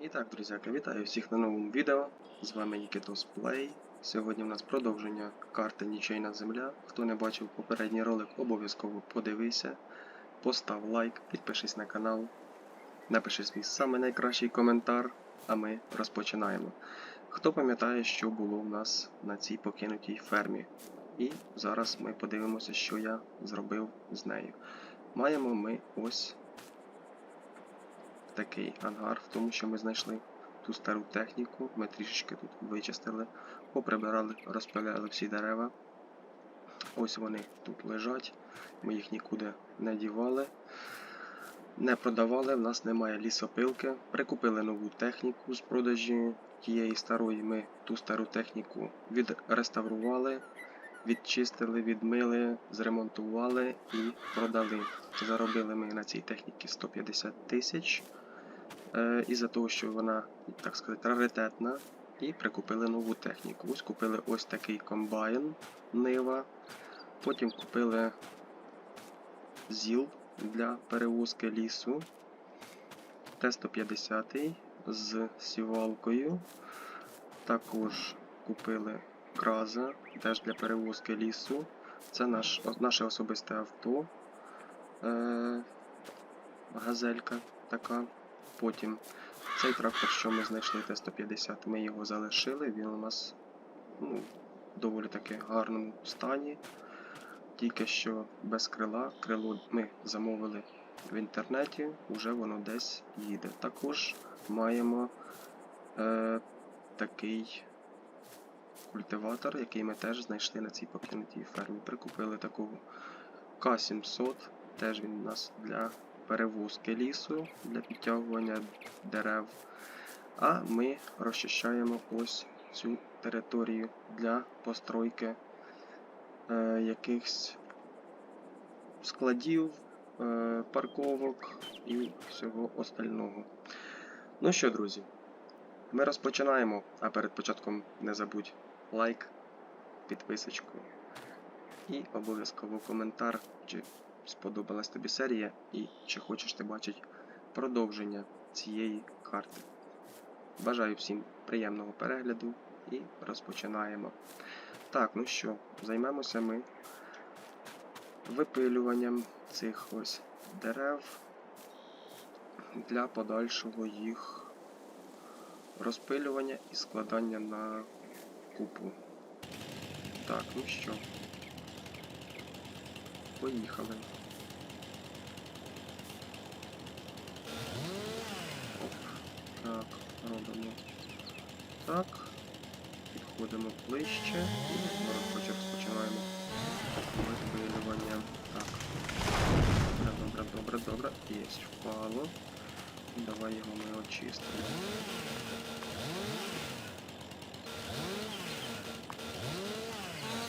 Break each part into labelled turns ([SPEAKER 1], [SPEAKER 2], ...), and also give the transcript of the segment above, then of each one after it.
[SPEAKER 1] І так, друзяки, вітаю всіх на новому відео. З вами Нікітос Плей. Сьогодні у нас продовження карти Нічейна Земля. Хто не бачив попередній ролик, обов'язково подивися, постав лайк, підпишись на канал, напиши свій самий найкращий коментар, а ми розпочинаємо. Хто пам'ятає, що було в нас на цій покинутій фермі? І зараз ми подивимося, що я зробив з нею. Маємо ми ось такий ангар, в тому, що ми знайшли ту стару техніку. Ми трішечки тут вичистили, поприбирали, розпиляли всі дерева. Ось вони тут лежать. Ми їх нікуди не дівали, не продавали, в нас немає лісопилки. Прикупили нову техніку з продажі тієї старої. Ми ту стару техніку відреставрували, відчистили, відмили, зремонтували і продали. Заробили ми на цій техніці 150 тисяч. Е, із-за того, що вона, так сказати, раритетна, і прикупили нову техніку. Ось купили ось такий комбайн Нива. Потім купили ЗІЛ для перевозки лісу. Т-150 з сівалкою. Також купили Краза теж для перевозки лісу. Це наш, наше особисте авто. Е, газелька така. Потім цей трактор, що ми знайшли Т-150, ми його залишили. Він у нас ну, доволі таки гарному стані. Тільки що без крила. Крило ми замовили в інтернеті, вже воно десь їде. Також маємо е, такий культиватор, який ми теж знайшли на цій покинутій фермі. Прикупили такого К-700, теж він у нас для перевозки лісу, для підтягування дерев. А ми розчищаємо ось цю територію для постройки е, якихось складів, е, парковок і всього остального. Ну що, друзі, ми розпочинаємо, а перед початком не забудь лайк, підписочку і обов'язково коментар, чи сподобалась тобі серія і чи хочеш ти бачити продовження цієї карти. Бажаю всім приємного перегляду і розпочинаємо. Так, ну що, займемося ми випилюванням цих ось дерев для подальшого їх розпилювання і складання на купу. Так, ну що, поїхали. Так, робимо так. Підходимо ближче і ми розпочинаємо випилювання. Так. Добре, добре, добре. Єсть, впало. Давай його ми очистимо.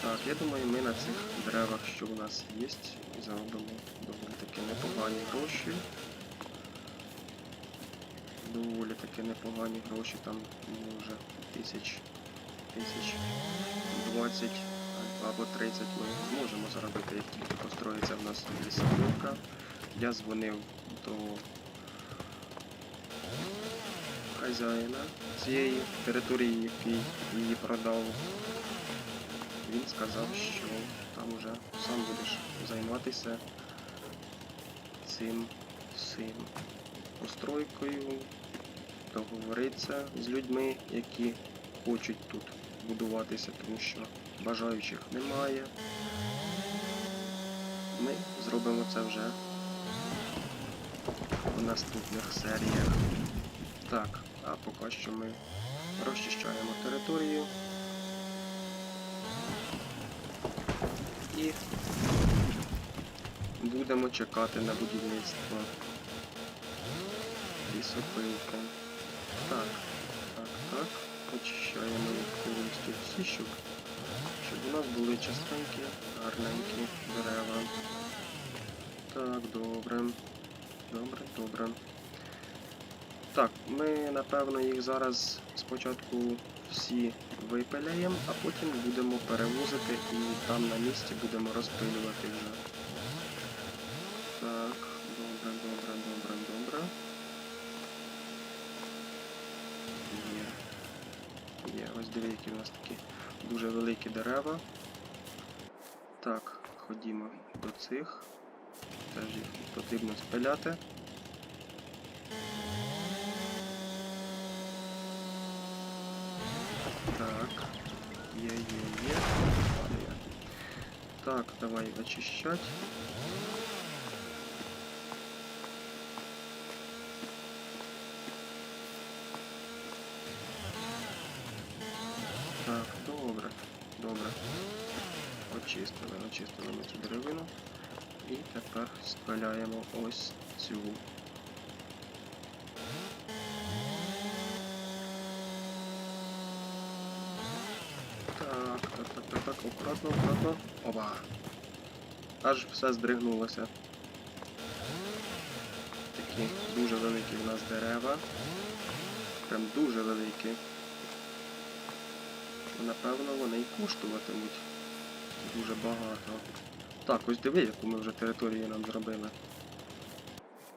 [SPEAKER 1] Так, я думаю, ми на цих деревах, що у нас є, заробимо доволі таки непогані гроші. Доволі таки непогані гроші, там може тисяч, тисяч 20 або 30 ми зможемо заробити, як тільки построїться в нас лісопилка. Я дзвонив до хазяїна цієї території, який її продав. Він сказав, що там уже сам будеш займатися цим всім постройкою, договоритися з людьми, які хочуть тут будуватися, тому що бажаючих немає. Ми зробимо це вже в наступних серіях. Так, а поки що ми розчищаємо територію. І будемо чекати на будівництво лісопилки. Так, так, так. Очищаємо їх повністю всі, щоб, щоб у нас були частенькі, гарненькі дерева. Так, добре. Добре, добре. Так, ми напевно їх зараз спочатку всі випиляємо, а потім будемо перевозити і там на місці будемо розпилювати вже. Так, добре, добре, добре, добре. Ось диви, які у нас такі дуже великі дерева. Так, ходімо до цих. Теж їх потрібно спиляти. Так. Є, є, є. Так, давай очищать. Так, добре, добре. Очистили ми цю деревину. І тепер спиляємо ось цю. Так, так, так, так, так, акуратно, акуратно. Оба. Аж все здригнулося. Такі дуже великі в нас дерева. Прям дуже великі. Напевно, вони і коштуватимуть дуже багато. Так, ось диви, яку ми вже територію нам зробили.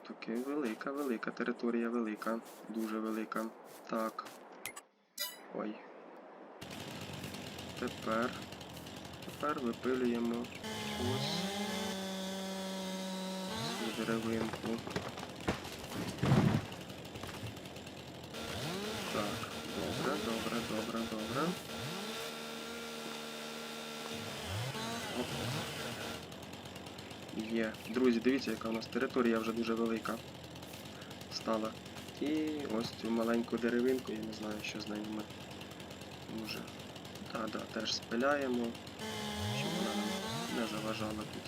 [SPEAKER 1] Таки велика, велика територія велика. Дуже велика. Так. Ой. Тепер. Тепер випилюємо ось цю деревинку. Так, добре, добре, добре, добре. Оп. Є. Друзі, дивіться, яка у нас територія вже дуже велика стала. І ось цю маленьку деревинку, я не знаю, що з нею ми може. Так, да, теж спиляємо, щоб вона нам не заважала тут.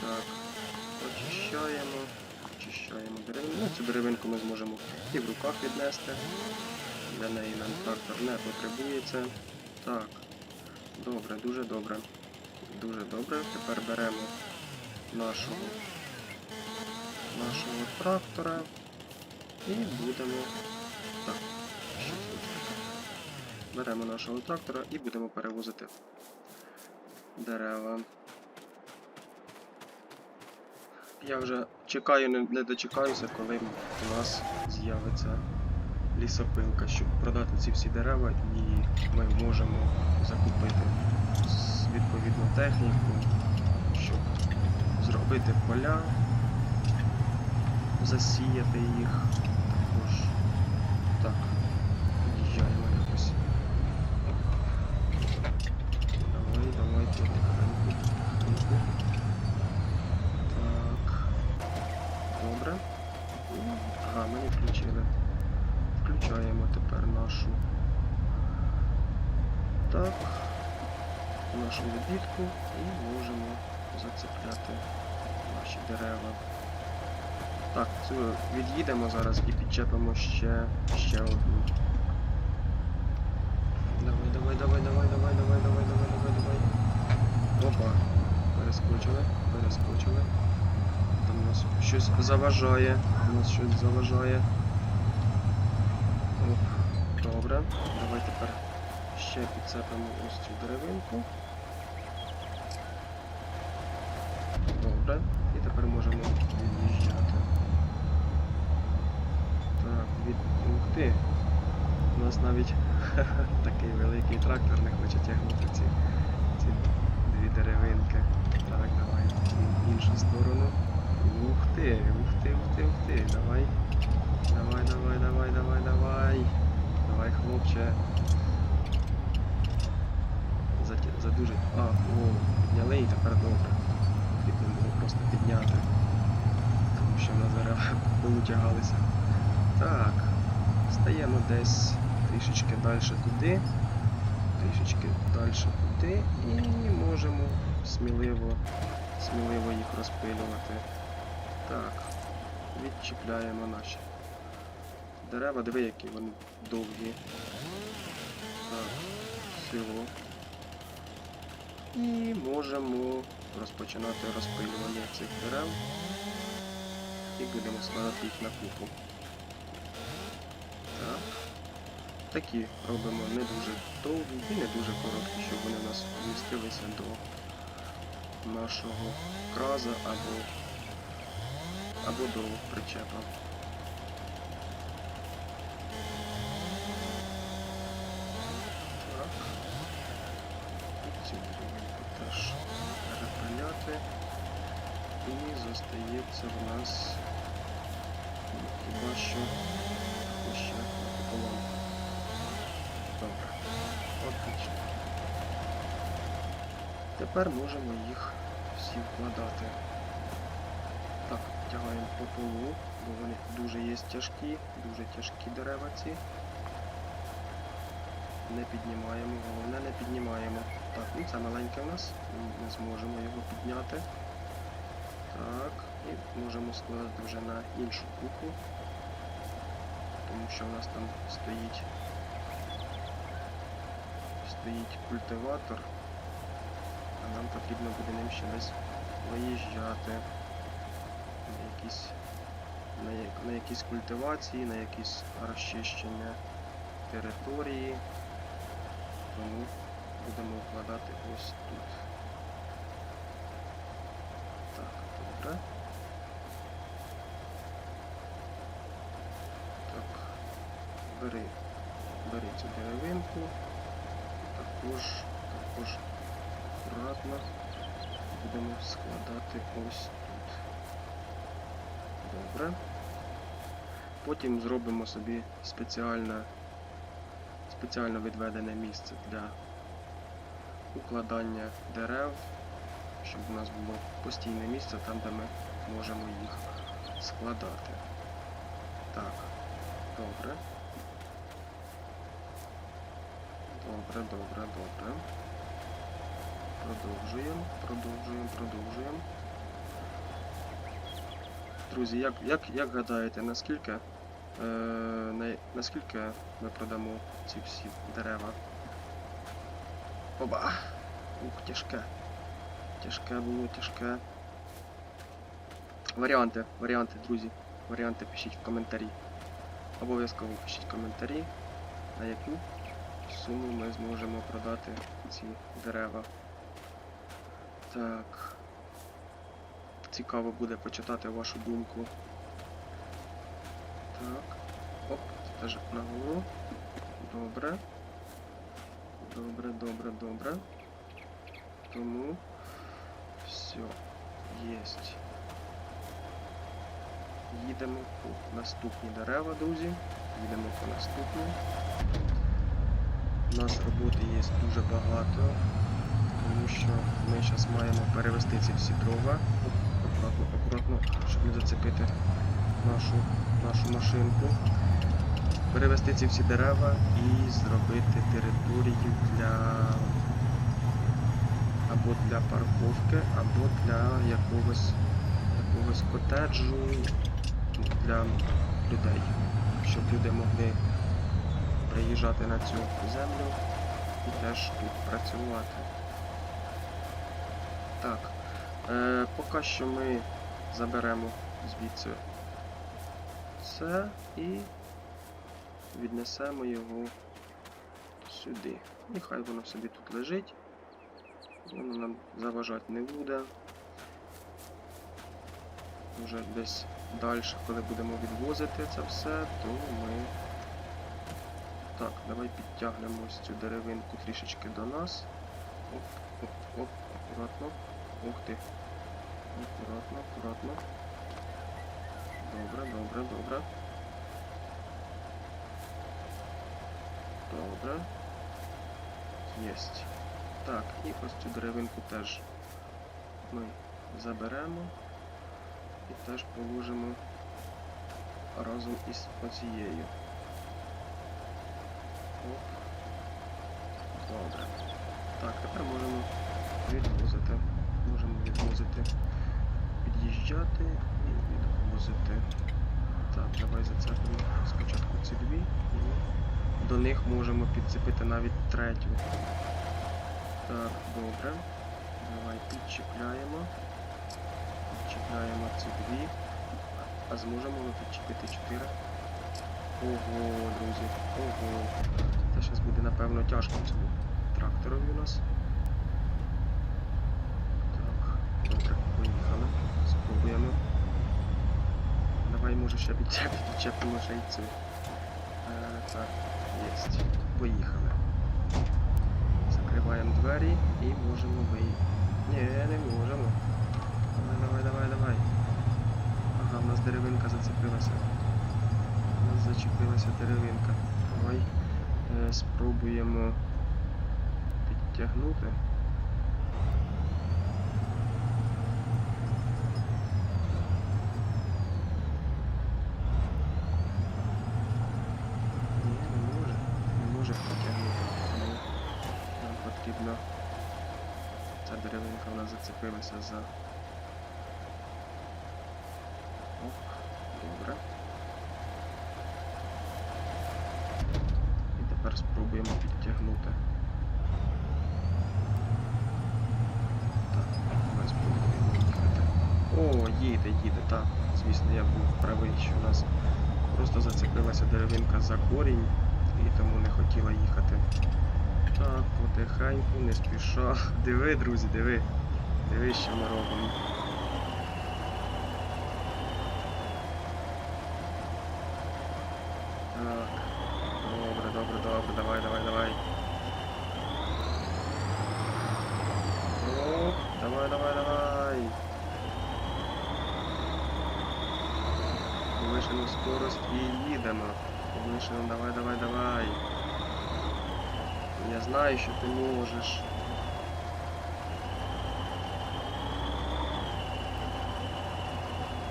[SPEAKER 1] Так, очищаємо, очищаємо деревину. Ну, цю деревинку ми зможемо і в руках віднести. Для неї нам трактор не потребується. Так, добре, дуже добре. Дуже добре. Тепер беремо нашого, нашого трактора і будемо. Так, що тут? Беремо нашого трактора і будемо перевозити дерева. Я вже чекаю, не, дочекаюся, коли у нас з'явиться лісопилка, щоб продати ці всі дерева, і ми можемо закупити відповідну техніку, щоб зробити поля, засіяти їх. Також так, під'їжджаємо якось. Давай, давай, потихеньку. потихеньку. Так. Добре. Ага, ми не включили. Включаємо тепер нашу. Так. Нашу лебідку і можемо зацепляти наші дерева. Так, цю від'їдемо зараз і підчепимо ще, ще одну. Давай, давай, давай, давай, давай, давай, давай, давай, давай, давай. Опа. Перескочили, перескочили. Там у нас щось заважає. У нас щось заважає. Оп, добре. Давай тепер ще підцепимо ось цю деревинку. Добре. І тепер можемо від'їжджати. Так, від... Ух ти. У нас навіть такий великий трактор не хоче тягнути ці, ці дві деревинки. Так, давай в іншу сторону. Ух ти, ух ти, ух ти, ух ти. Давай. Давай, давай, давай, давай, давай. Давай, хлопче. Задуже. А, о, підняли і тепер добре. Потрібно було просто підняти. Тому що на зараз полутягалися. Так. Стаємо десь трішечки далі туди. Трішечки далі туди. І можемо сміливо, сміливо їх розпилювати. Так. Відчіпляємо наші дерева. Диви, які вони довгі. Так, всього. І можемо розпочинати розпилювання цих дерев. І будемо складати їх на купу. такі робимо не дуже довгі і не дуже короткі, щоб вони у нас змістилися до нашого краза або, або до причепа. Так. Ці будемо теж перепиляти. І зостається в нас хіба що ще. Отлично. Тепер можемо їх всі вкладати. Так, тягаємо по полу, бо вони дуже є тяжкі, дуже тяжкі дерева ці. Не піднімаємо, головне не піднімаємо. Так, ну це маленьке в нас, ми зможемо його підняти. Так, і можемо складати вже на іншу купу, тому що в нас там стоїть стоїть культиватор, а нам потрібно буде ним ще десь виїжджати на якісь, на, на якісь культивації, на якісь розчищення території. Тому будемо вкладати ось тут. Так, добре. Так, бери, бери цю деревинку. Також, також акуратно будемо складати ось тут. Добре. Потім зробимо собі спеціальне, спеціально відведене місце для укладання дерев, щоб у нас було постійне місце там, де ми можемо їх складати. Так, добре. Добре, добре, добре. Продовжуємо, продовжуємо, продовжуємо. Друзі, як, як, як гадаєте, наскільки, е, на, наскільки ми продамо ці всі дерева? Оба! Ух, тяжке. Тяжке було, тяжке. Варіанти, варіанти, друзі. Варіанти пишіть в коментарі. Обов'язково пишіть коментарі, на яку суму ми зможемо продати ці дерева. Так. Цікаво буде почитати вашу думку. Так. Оп, це теж на голову. Добре. Добре, добре, добре. Тому все. Єсть. Їдемо по наступні дерева, друзі. Їдемо по наступні. У нас роботи є дуже багато, тому що ми зараз маємо перевести ці всі дрова. Акуратно, акуратно, щоб не зацепити нашу, нашу машинку. Перевести ці всі дерева і зробити територію для або для парковки, або для якогось, якогось котеджу для людей, щоб люди могли приїжджати на цю землю і теж тут працювати. Так, е, поки що ми заберемо звідси це і віднесемо його сюди. Нехай воно собі тут лежить. Воно нам заважати не буде. Вже десь далі, коли будемо відвозити це все, то ми так, давай підтягнемо ось цю деревинку трішечки до нас. Оп, оп, оп, акуратно. Ух ти. Акуратно, акуратно. Добре, добре, добре. Добре. Єсть. Так, і ось цю деревинку теж ми заберемо і теж положимо разом із оцією. Оп. Добре. Так, тепер можемо відвозити. Можемо відвозити, під'їжджати і відвозити. Так, давай зацепимо спочатку ці дві і до них можемо підцепити навіть третю. Так, добре. Давай підчіпляємо. Підчіпляємо ці дві. А зможемо ми підчепити чотири. Ого, друзі, ого. Це зараз буде напевно тяжко цьому тракторові у нас. Так, добре, поїхали. Спробуємо. Давай може ще підчепимо, ще й цю. Е, так, єсть. Поїхали. Закриваємо двері і можемо ви- Ні, не можемо. Давай, давай, давай, давай. Ага, в нас деревинка зацепилася. У нас зачепилася деревинка. Давай е, спробуємо підтягнути. Ні, не може. Не може підтягнути. Тому нам потрібно. Ця деревинка в нас зацепилася за. Оп, добре. І тепер спробуємо підтягнути. Так, давай спробуємо їхати. О, їде, їде, так. Звісно, я був правий, що у нас просто зацепилася деревинка за корінь і тому не хотіла їхати. Так, потихеньку, не спіша. Диви, друзі, диви. Диви, що ми робимо. Повишену скорость і їдемо. Повишену, давай, давай, давай. Я знаю, що ти можеш.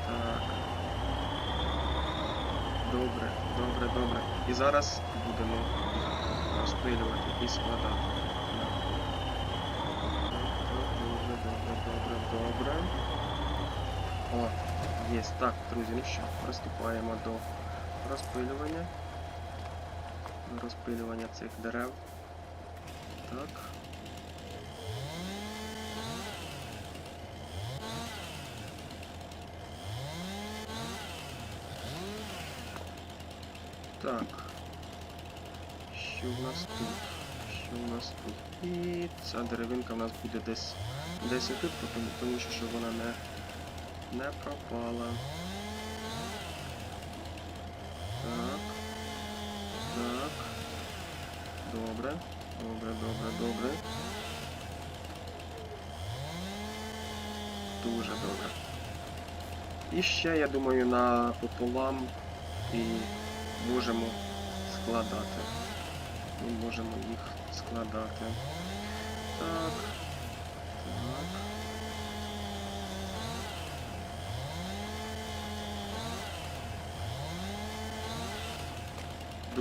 [SPEAKER 1] Так. Добре, добре, добре. І зараз будемо розпилювати і складати. Так. Добре, добре, добре, добре. О, є. Так, друзі, ну що, приступаємо до розпилювання. До розпилювання цих дерев. Так. Так. Що в нас тут? Що в нас тут? І ця деревинка в нас буде десь десь тут, тому, що вона не, не пропала. Так. Так. Добре. Добре, добре, добре. Дуже добре. І ще, я думаю, на пополам і можемо складати. Ми можемо їх складати. Так. Так.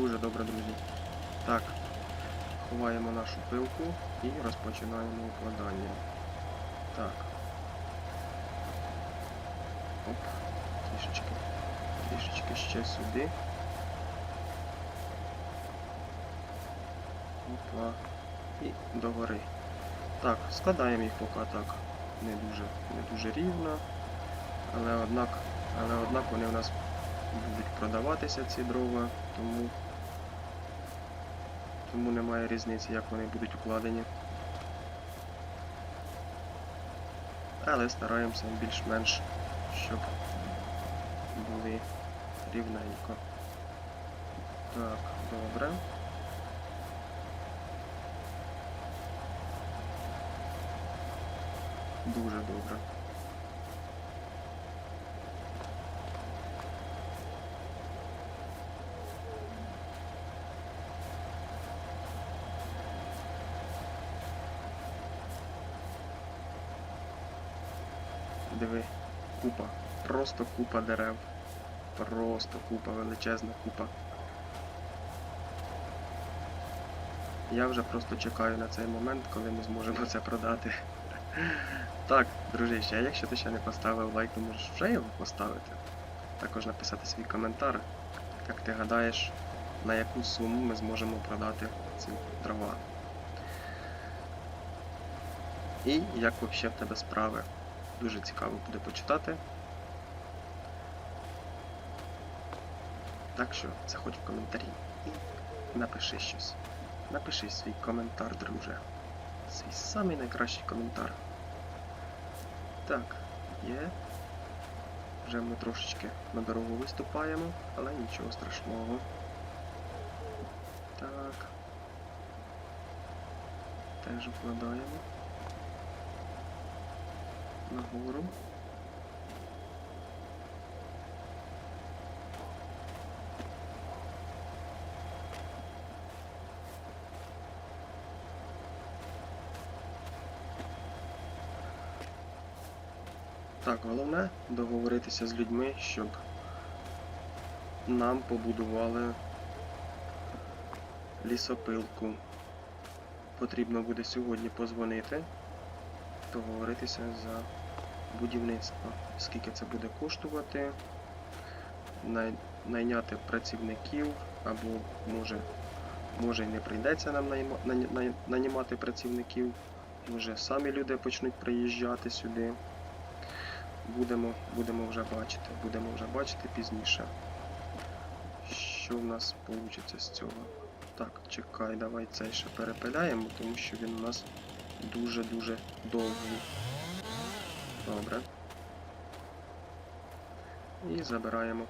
[SPEAKER 1] Дуже добре, друзі. Так. Ховаємо нашу пилку і розпочинаємо укладання. Так. Оп. Трішечки. Трішечки ще сюди. Опа. І догори. Так, складаємо їх поки так. Не дуже, не дуже рівно. Але однак, але однак вони у нас будуть продаватися ці дрова, тому тому немає різниці, як вони будуть укладені. Але стараємося більш-менш, щоб були рівненько. Так, добре. Дуже добре. Диви, купа. Просто купа дерев. Просто купа, величезна купа. Я вже просто чекаю на цей момент, коли ми зможемо це продати. Так, дружище, а якщо ти ще не поставив лайк, то можеш вже його поставити. Також написати свій коментар, як ти гадаєш, на яку суму ми зможемо продати ці дрова. І як взагалі в тебе справи. Дуже цікаво буде почитати. Так що заходь в коментарі і напиши щось. Напиши свій коментар, друже. Свій самий найкращий коментар. Так, є. Вже ми трошечки на дорогу виступаємо, але нічого страшного. Так. Теж вкладаємо. Нагору. Так, головне договоритися з людьми, щоб нам побудували лісопилку. Потрібно буде сьогодні позвонити, договоритися за будівництво. Скільки це буде коштувати, найняти працівників, або може, може і не прийдеться нам нанімати працівників. Може самі люди почнуть приїжджати сюди. Будемо, будемо вже бачити, будемо вже бачити пізніше. Що в нас вийде з цього? Так, чекай, давай цей ще перепиляємо, тому що він у нас дуже-дуже довгий. Добре. І забираємо.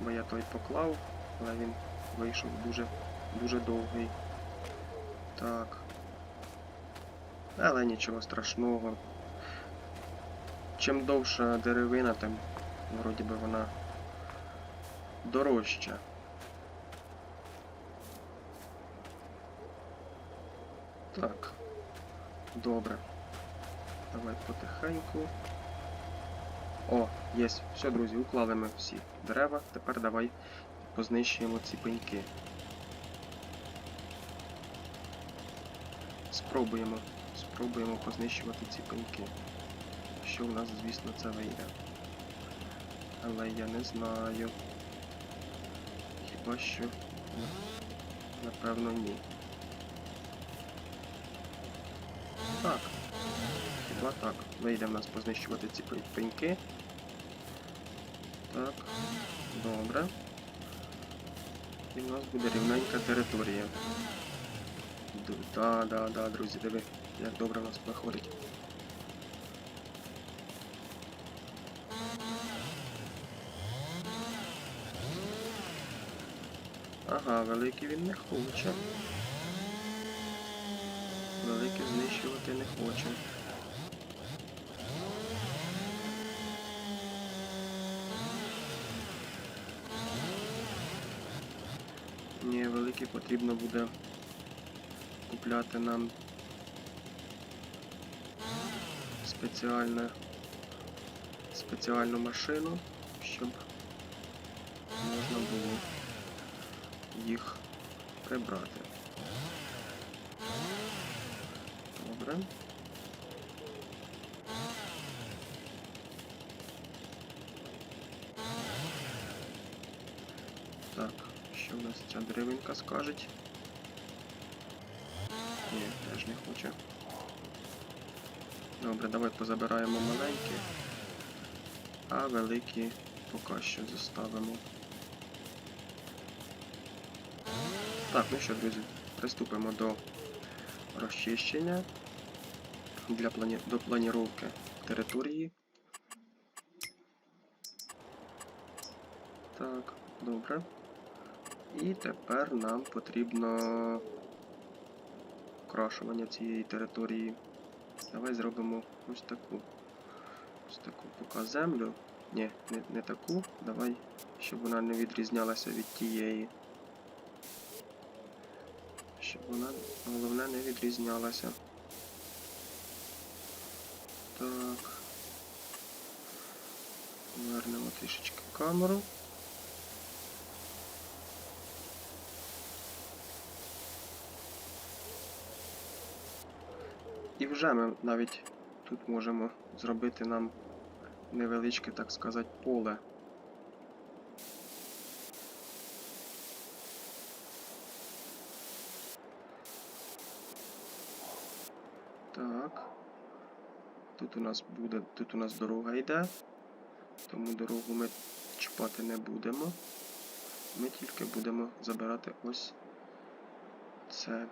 [SPEAKER 1] Бо я той поклав, але він вийшов дуже, дуже довгий. Так. Але нічого страшного. Чим довша деревина, тим вроді би вона дорожча. Так. Добре. Давай потихеньку. О, є. Все, друзі, уклали ми всі дерева. Тепер давай познищуємо ці пеньки. Спробуємо. Спробуємо познищувати ці пеньки. Що в нас, звісно, це вийде. Але я не знаю. Хіба що. Напевно, ні. Так. Хіба так. Вийде в нас познищувати ці пеньки. Так. Добре. І в нас буде рівненька територія. Да, да, да, друзі, диви, як добре в нас виходить. Ага, великий він не хоче. Великий знищувати не хоче. Ні, потрібно буде купляти нам спеціальне спеціальну машину, щоб можна було їх прибрати. Добре. Так, ця деревинка скажеть? Ні, теж не хоче. Добре, давай позабираємо маленькі, а великі поки що заставимо. Так, ну що, друзі, приступимо до розчищення для плані... до планіровки території. Так, добре. І тепер нам потрібно окрашування цієї території. Давай зробимо ось таку. Ось таку поки землю. Ні, не, не таку. Давай, щоб вона не відрізнялася від тієї. Щоб вона, головне, не відрізнялася. Так. Вернемо трішечки камеру. Вже ми навіть тут можемо зробити нам невеличке, так сказати, поле. Так. Тут у нас буде, тут у нас дорога йде, тому дорогу ми чіпати не будемо. Ми тільки будемо забирати ось це.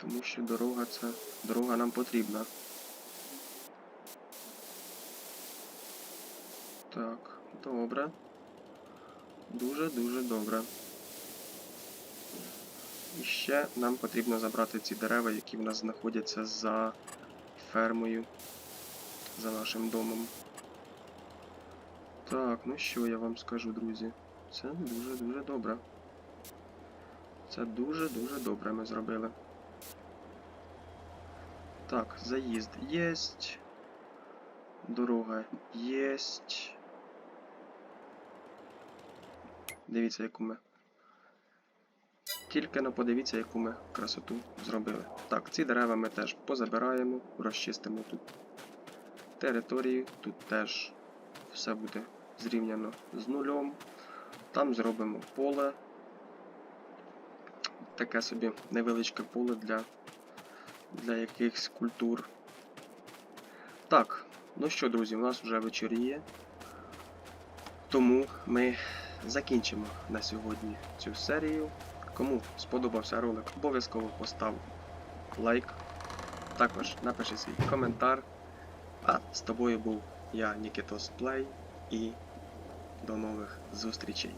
[SPEAKER 1] Тому що дорога це. Дорога нам потрібна. Так, добре. Дуже-дуже добре. І ще нам потрібно забрати ці дерева, які в нас знаходяться за фермою, за нашим домом. Так, ну що я вам скажу, друзі? Це дуже-дуже добре. Це дуже-дуже добре ми зробили. Так, заїзд єсть. Дорога єсть. Дивіться, яку ми. Тільки но подивіться, яку ми красоту зробили. Так, ці дерева ми теж позабираємо, розчистимо тут територію. Тут теж все буде зрівняно з нульом. Там зробимо поле. Таке собі невеличке поле для, для якихось культур. Так, ну що, друзі, у нас вже вечоріє. Тому ми закінчимо на сьогодні цю серію. Кому сподобався ролик, обов'язково постав лайк. Також напиши свій коментар. А з тобою був я, Нікітос Плей, і до нових зустрічей.